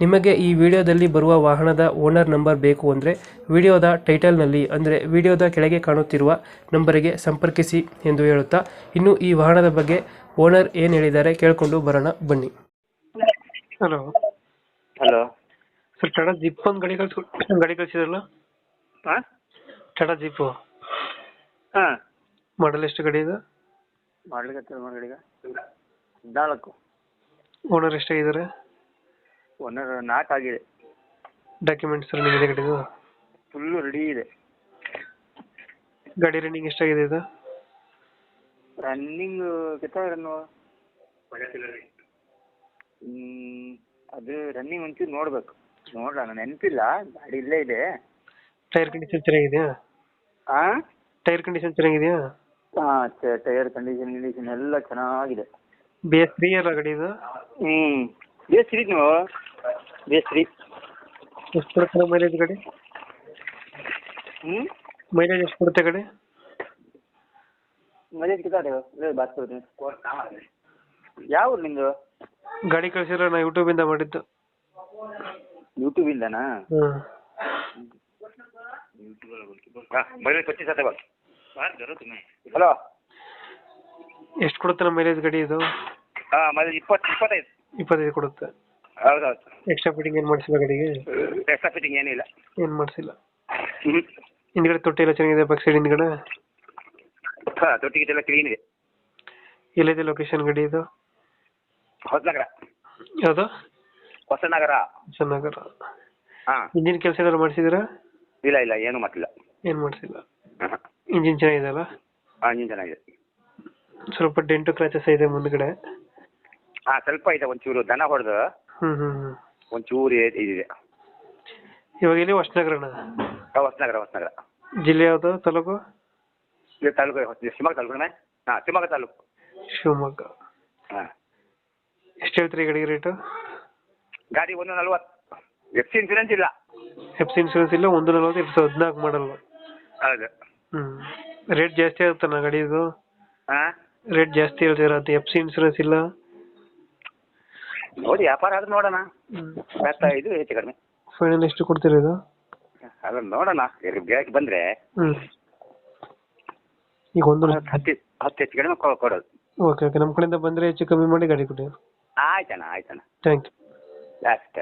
ನಿಮಗೆ ಈ ವಿಡಿಯೋದಲ್ಲಿ ಬರುವ ವಾಹನದ ಓನರ್ ನಂಬರ್ ಬೇಕು ಅಂದರೆ ವಿಡಿಯೋದ ಟೈಟಲ್ನಲ್ಲಿ ಅಂದರೆ ವಿಡಿಯೋದ ಕೆಳಗೆ ಕಾಣುತ್ತಿರುವ ನಂಬರಿಗೆ ಸಂಪರ್ಕಿಸಿ ಎಂದು ಹೇಳುತ್ತಾ ಇನ್ನು ಈ ವಾಹನದ ಬಗ್ಗೆ ಓನರ್ ಏನು ಹೇಳಿದ್ದಾರೆ ಕೇಳಿಕೊಂಡು ಬರೋಣ ಬನ್ನಿ. Hello. Hello. Sir Tata zip ಒಂದು ಗಾಡಿ ಕಳ್ಸಿ ಗಾಡಿ ಕಳಿಸಿದ್ರಲ್ಲ? ಹಾಂ? ಟಾಟಾ ಜಿಪ್ಪು ಹಾಂ. ಮಾಡಲ್ ಎಷ್ಟು ಗಾಡಿ ಇದೆ? ಮಾಡ್ಲಿಕ್ಕೆ ಮಗಳಿಗೆ ಹದಿನಾಲ್ಕು. ಓನರ್ ಎಷ್ಟಾಗಿದ್ದಾರೆ? ಒನ್ನರ್ ನಾಲ್ಕು ಆಗಿದೆ. ಡಾಕ್ಯುಮೆಂಟ್ಸ್ ರನ್ನಿಂಗ್ ಇದೆ ಗಾಡಿದು ಫುಲ್ಲು ರೆಡಿ ಇದೆ. ಗಾಡಿ ರನ್ನಿಂಗ್ ಎಷ್ಟಾಗಿದೆ ಇದು? ರನ್ನಿಂಗ್ ಕೆತ್ತನ್ನು ಅದು ರನ್ನಿಂಗ್ ಒಂಚೂರು ನೋಡ್ಬೇಕು. ನೋಡೋಣ ನೆನಪಿಲ್ಲ. ಗಾಡಿ ಇಲ್ಲೇ ಇದೆ. ಟೈರ್ ಕಂಡೀಷನ್ ಚೆನ್ನಾಗಿದೆಯಾ? ಆ? ಟೈರ್ ಕಂಡೀಷನ್ ಚೆನ್ನಾಗಿದೆಯಾ? ಹಾಂ ಟೈರ್ ಕಂಡೀಷನ್ ಕಂಡೀಷನ್ ಎಲ್ಲ ಚೆನ್ನಾಗಿದೆ. ಬಿ ಎಸ್ ತ್ರೀ ಅಲ್ಲ ಗಾಡಿ ಇದು? ಹ್ಞೂ ಬೇಸ್ ರೀ ನೀವು ಬೇಸ್ ರೀ ಎಷ್ಟು ಕೊಡುತ್ತೆ ಮೈಲೇಜ್ ಗಾಡಿ? ಹ್ಞೂ ಮೈಲೇಜ್ ಎಷ್ಟು ಕೊಡುತ್ತೆ ಗಾಡಿ? ಮಜಾ ಕಿತ್ತಾಡೆ ಬಾತ್ ಯಾವ ಊರು ನಿಂದು ಗಾಡಿ ಕಳ್ಸಿರೋ ನಾ ಯೂಟ್ಯೂಬಿಂದ ಮಾಡಿದ್ದು. ಯೂಟ್ಯೂಬಿಂದನಾ ಹಾಂ. ಮೈಲೇಜ್ ಪಚ್ಚೀಸ್ ಆತ ಹಲೋ ಎಷ್ಟು ಕೊಡುತ್ತೆ ನಮ್ಮ ಮೈಲೇಜ್ ಗಾಡಿ ಇದು? ಹಾಂ ಮೈಲೇಜ್ ಇಪ್ಪತ್ತು ಇಪ್ಪತ್ತೈದು. ಇಪ್ಪತ್ತೈದು ಕೊಡುತ್ತೆ. ಹೌದು ಹೌದು ಎಕ್ಸ್ಟ್ರಾ ಫಿಟ್ಟಿಂಗ್ ಏನು ಮಾಡಿಸಿಲ್ಲ ಗಾಡಿಗೆ? ಎಕ್ಸ್ಟ್ರಾ ಫಿಟ್ಟಿಂಗ್ ಏನಿಲ್ಲ. ಏನು ಮಾಡಿಸಿಲ್ಲ? ಹ್ಞೂ ಹಿಂದ್ಗಡೆ ತೊಟ್ಟಿ ಎಲ್ಲ ಚೆನ್ನಾಗಿದೆ ಬ್ಯಾಕ್ ಸೈಡ್ ಹಿಂದ್ಗಡೆ? ಹಾಂ ತೊಟ್ಟಿ ಗಿಟ್ಟೆಲ್ಲ ಕ್ಲೀನ್ ಇದೆ. ಎಲ್ಲಿದೆ ಲೊಕೇಶನ್ ಗಾಡಿ ಇದು? ಹೊಸನಗರ. ಯಾವುದು? ಹೊಸನಗರ. ಹೊಸನಗರ. ಹಾಂ. ಇಂಜಿನ್ ಕೆಲಸ ಏನಾದ್ರು ಮಾಡಿಸಿದ್ದೀರಾ? ಇಲ್ಲ ಇಲ್ಲ ಏನು ಮಾಡಿಲ್ಲ ಏನು ಮಾಡಿಸಿಲ್ಲ? ಹಾಂ. ಇಂಜಿನ್ ಚೆನ್ನಾಗಿದೆ ಅಲ್ಲ? ಹಾಂ ಇಂಜಿನ್ ಚೆನ್ನಾಗಿದೆ. ಸ್ವಲ್ಪ ಡೆಂಟು ಕ್ರಾಚಸ್ ಇದೆ ಮುಂದ್ಗಡೆ. ಹಾಂ ಸ್ವಲ್ಪ ಇದೆ ಒಂಚೂರು ದನ ಹೊಡೆದು. ಹ್ಞೂ ಹ್ಞೂ ಹ್ಞೂ ಒಂಚೂರು ಇದಿದೆ. ಇವಾಗ ಇಲ್ಲಿ ಹೊಸನಗರಣ ಹೊಸನಗರ ಹೊಸನಗರ. ಜಿಲ್ಲೆ ಯಾವುದು? ತಾಲೂಕು? ಇದು ತಾಲೂಕು ಹೊಸ ಶಿವಮೊಗ್ಗ ತಾಲೂಕು ಹಾಂ ಶಿವಮೊಗ್ಗ ತಾಲೂಕು. ಶಿವಮೊಗ್ಗ. ಹಾಂ. ಎಷ್ಟು ಹೇಳ್ತೀರಿ ಗಾಡಿಗೆ ರೇಟು? ಗಾಡಿ ಒಂದು ನಲ್ವತ್ತು. ಎಫ್ ಸಿ ಇನ್ಸೂರೆನ್ಸ್ ಇಲ್ಲ. ಎಫ್ ಸಿ ಇನ್ಶೂರೆನ್ಸ್ ಇಲ್ಲ ಒಂದು ನಲ್ವತ್ತು ಎರಡು ಸಾವಿರದ ಹದಿನಾಲ್ಕು ಮಾಡಲ್ಲ. ಹೌದು. ಹ್ಞೂ ರೇಟ್ ಜಾಸ್ತಿ ಆಗುತ್ತಣ್ಣ ಗಾಡಿದು? ಹಾಂ ರೇಟ್ ಜಾಸ್ತಿ ಹೇಳ್ತೀರ ಅದು ಎಫ್ ಸಿ ಇನ್ಶೂರೆನ್ಸ್ ಇಲ್ಲ? ನೋಡಿ ವ್ಯಾಪಾರ ಆದ್ರೆ ನೋಡೋಣ. ಬರ್ತಾ ಇದು ಹೆಚ್ಚು ಕಡಿಮೆ. ಫೈನಲ್ ಎಷ್ಟು ಕೊಡ್ತೀರಾ ಇದು? ಅದನ್ನ ನೋಡೋಣ. ಗಿರಾಕಿ ಬಂದ್ರೆ ಹ್ಮ್. ಈಗ ಒಂದು ಹತ್ತು ಹತ್ತು ಹೆಚ್ಚು ಕಡಿಮೆ ಕೊ- ಕೊಡೋದು. ಓಕೆ ಓಕೆ ನಮ್ಮ ಕಡೆಯಿಂದ ಬಂದ್ರೆ ಹೆಚ್ಚು ಕಮ್ಮಿ ಮಾಡಿ ಗಾಡಿ ಕೊಡಿ. ಆಯ್ತಣ್ಣ ಆಯ್ತಣ್ಣ. ಥ್ಯಾಂಕ್ ಯು ಅಷ್ಟೇ